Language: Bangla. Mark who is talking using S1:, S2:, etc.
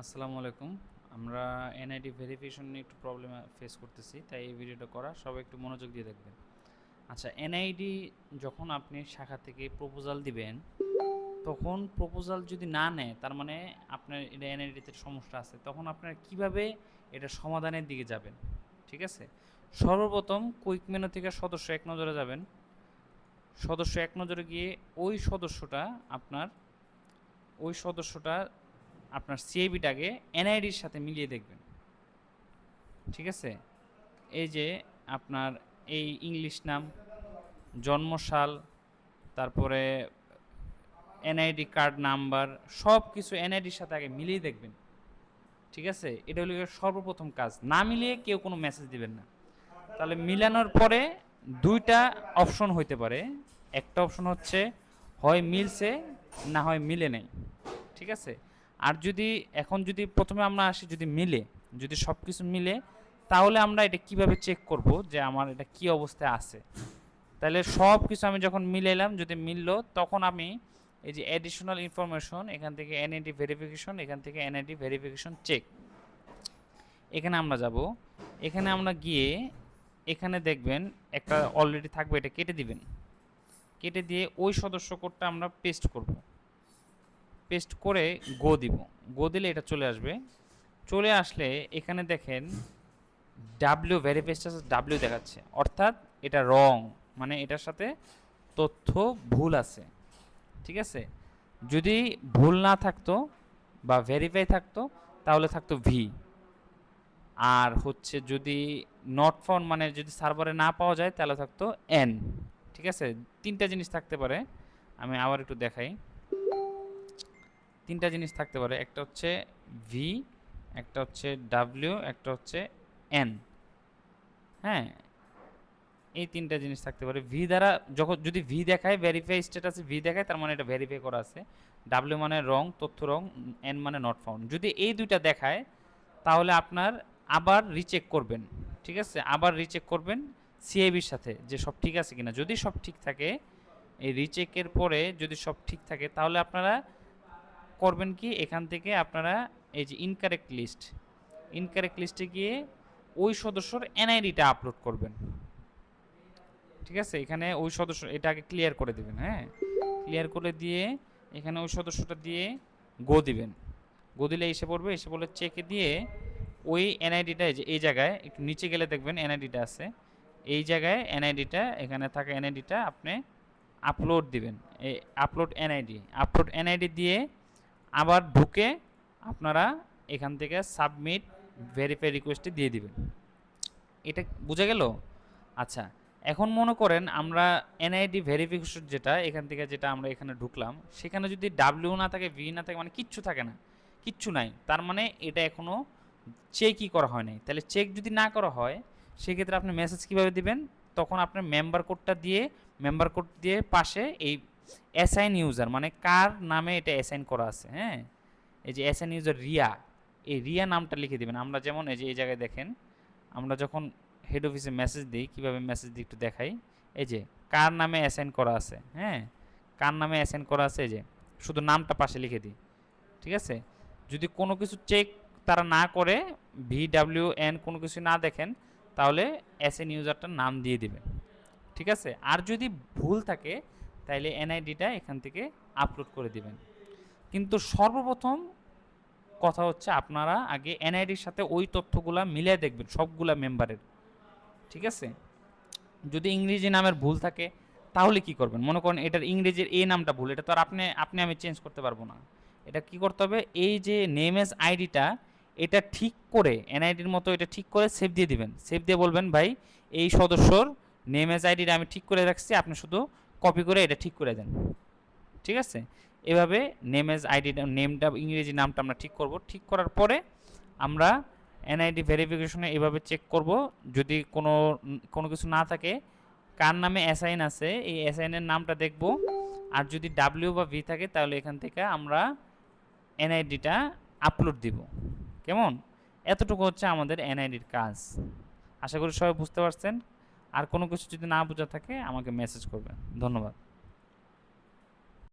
S1: আসসালামু আলাইকুম। আমরা এনআইডি ভেরিফিকেশন নিয়ে একটু প্রবলেম ফেস করতেছি, তাই এই ভিডিওটা করা। সবাই একটু মনোযোগ দিয়ে দেখবেন। আচ্ছা এনআইডি যখন আপনি শাখা থেকে প্রপোজাল দিবেন, তখন প্রপোজাল যদি না নেয়, তার মানে আপনার এটা এনআইডিতে সমস্যা আছে, তখন আপনার কীভাবে এটা সমাধানের দিকে যাবেন? ঠিক আছে? সর্বপ্রথম কুইক মেনু থেকে সদস্য এক নজরে যাবেন। সদস্য এক নজরে গিয়ে ওই সদস্যটা আপনার, ওই সদস্যটা আপনার সিএবিটাকে এনআইডির সাথে মিলিয়ে দেখবেন। ঠিক আছে? এই যে আপনার এই ইংলিশ নাম, জন্মসাল, তারপরে এনআইডি কার্ড নাম্বার সব কিছু এনআইডির সাথে আগে মিলিয়ে দেখবেন। ঠিক আছে? এটা হলো সর্বপ্রথম কাজ। না মিলিয়ে কেউ কোনো মেসেজ দিবেন না। তাহলে মিলানোর পরে দুইটা অপশন হইতে পারে। একটা অপশন হচ্ছে, হয় মিলছে, না হয় মিলে নেই। ঠিক আছে? আর যদি, এখন যদি প্রথমে আমরা আসি যদি মিলে, যদি সব কিছু মিলে, তাহলে আমরা এটা কীভাবে চেক করব যে আমার এটা কি অবস্থায় আছে? তাহলে সব কিছু আমি যখন মিলাইলাম, যদি মিললো, তখন আমি এই যে অ্যাডিশনাল ইনফরমেশন এখান থেকে এনআইডি ভেরিফিকেশন এখান থেকে এনআইডি ভেরিফিকেশন চেক এখানে আমরা যাব। এখানে আমরা গিয়ে, এখানে দেখবেন একটা অলরেডি থাকবে, এটা কেটে দিবেন। কেটে দিয়ে ওই সদস্য কোডটা আমরা পেস্ট করব। পেস্ট করে গো দিব। গো দিলে এটা চলে আসবে। চলে আসলে এখানে দেখেন ডাব্লিউ ভেরিফাইড ডাব্লিউ দেখাচ্ছে। অর্থাৎ এটা রং মানে এটার সাথে তথ্য ভুল আছে। ঠিক আছে? যদি ভুল না থাকতো বা ভেরিফাই থাকতো, তাহলে থাকতো ভি আর হচ্ছে যদি নট ফাউন্ড মানে যদি সার্ভারে না পাওয়া যায়, তাহলে থাকতো এন ঠিক আছে? তিনটা জিনিস থাকতে পারে। আমি আবার একটু দেখাই। তিনটা জিনিস থাকতে পারে, একটা হচ্ছে ভি একটা হচ্ছে ডাব্লিউ একটা হচ্ছে এন হ্যাঁ এই তিনটা জিনিস থাকতে পারে। ভি দ্বারা যখন, যদি ভি দেখায় ভেরিফাই স্ট্যাটাসে ভি দেখায়, তার মানে এটা ভেরিফাই করা আছে। ডাব্লিউ মানে রং, তথ্য রং এন মানে নট ফাউন্ড যদি এই দুইটা দেখায়, তাহলে আপনার আবার রিচেক করবেন, ঠিক আছে? আবার রিচেক করবেন সিআইবির সাথে যে সব ঠিক আছে কিনা। যদি সব ঠিক থাকে, এই রিচেকের পরে যদি সব ঠিক থাকে, তাহলে আপনারা করবেন কি? এখান থেকে আপনারা এই যে ইনকারেক্ট লিস্ট ইনকারেক্ট লিস্টে গিয়ে ওই সদস্যর এনআইডিটা আপলোড করবেন। ঠিক আছে? এখানে ওই সদস্য, এটা আগে ক্লিয়ার করে দেবেন হ্যাঁ? ক্লিয়ার করে দিয়ে এখানে ওই সদস্যটা দিয়ে গো দিবেন। গো দিলে এসে পড়বে, এসে বলে চেকে দিয়ে ওই এনআইডিটা এই যে, এই জায়গায় একটু নিচে গেলে দেখবেন এনআইডিটা আছে। এই জায়গায় এনআইডিটা এখানে থাকা এনআইডিটা আপনি আপলোড দিবেন। এই আপলোড এনআইডি আপলোড এনআইডি দিয়ে আবার ঢুকে আপনারা এখান থেকে সাবমিট ভেরিফাই রিকোয়েস্টে দিয়ে দিবেন। এটা বুঝে গেল? আচ্ছা এখন মনে করেন আমরা এনআইডি ভেরিফিকেশন যেটা, এখান থেকে যেটা আমরা এখানে ঢুকলাম, সেখানে যদি ডাব্লিউ না থাকে ভি না থাকে মানে কিচ্ছু থাকে না, কিচ্ছু নাই। তার মানে এটা এখনও চেকই করা হয় নাই। তাহলে চেক যদি না করা হয়, সেক্ষেত্রে আপনি মেসেজ কীভাবে দিবেন? তখন আপনার মেম্বার কোডটা দিয়ে মেম্বার কোড দিয়ে পাশে এই অ্যাসাইন ইউজার মানে কার নামে এটা অ্যাসাইন করা আছে হ্যাঁ? এই যে অ্যাসাইন ইউজার রিয়া, এই রিয়া নামটা লিখে দিবেন। আমরা যেমন এই যে, এই জায়গায় দেখেন, আমরা যখন হেড অফিসে মেসেজ দিই, কীভাবে মেসেজ দিই একটু দেখাই। এই যে, কার নামে অ্যাসাইন করা আছে হ্যাঁ? কার নামে অ্যাসাইন করা আছে, এই যে, শুধু নামটা পাশে লিখে দিই, ঠিক আছে? যদি কোনো কিছু চেক তারা না করে ভি ডাব্লিউ এন কোনো কিছু না দেখেন, তাহলে এসএন ইউজারটার নাম দিয়ে দিবেন, ঠিক আছে? আর যদি ভুল থাকে তাহলে এনআইডিটা এখান থেকে আপলোড করে দিবেন। কিন্তু সর্বপ্রথম কথা হচ্ছে আপনারা আগে এনআইডির সাথে ওই তথ্যগুলা মিলিয়ে দেখবেন, সবগুলা মেম্বারের ঠিক আছে? যদি ইংরেজি নামের ভুল থাকে, তাহলে কি করবেন? মনে করেন এটার ইংরেজির এই নামটা ভুল, এটা তো আর আপনি আপনি আমি চেঞ্জ করতে পারব না। এটা কি করতে হবে? এই যে নেমেজ আইডিটা এটা ঠিক করে, এনআইডির মতো এটা ঠিক করে সেভ দিয়ে দিবেন। সেভ দিয়ে বলবেন, ভাই, এই সদস্যর নেমেজ আইডিটা আমি ঠিক করে রাখছি, আপনি শুধু কপি করে এটা ঠিক করে দেন। ঠিক আছে? এভাবে নেমেজ আইডিটা নেমটা ইংরেজি নামটা আমরা ঠিক করব। ঠিক করার পরে আমরা এনআইডি ভেরিফিকেশনে এভাবে চেক করব। যদি কোনো কোনো কিছু না থাকে, কার নামে অ্যাসাইন আছে, এই অ্যাসাইনের নামটা দেখব। আর যদি ডাব্লিউ বা ভি থাকে, তাহলে এখান থেকে আমরা এনআইডিটা আপলোড দিব। কেমন? এতটুকু হচ্ছে আমাদের এনআইডির কাজ। আশা করি সবাই বুঝতে পারছেন। আর কোনো কিছু যদি না বোঝা থাকে আমাকে মেসেজ করবেন। ধন্যবাদ।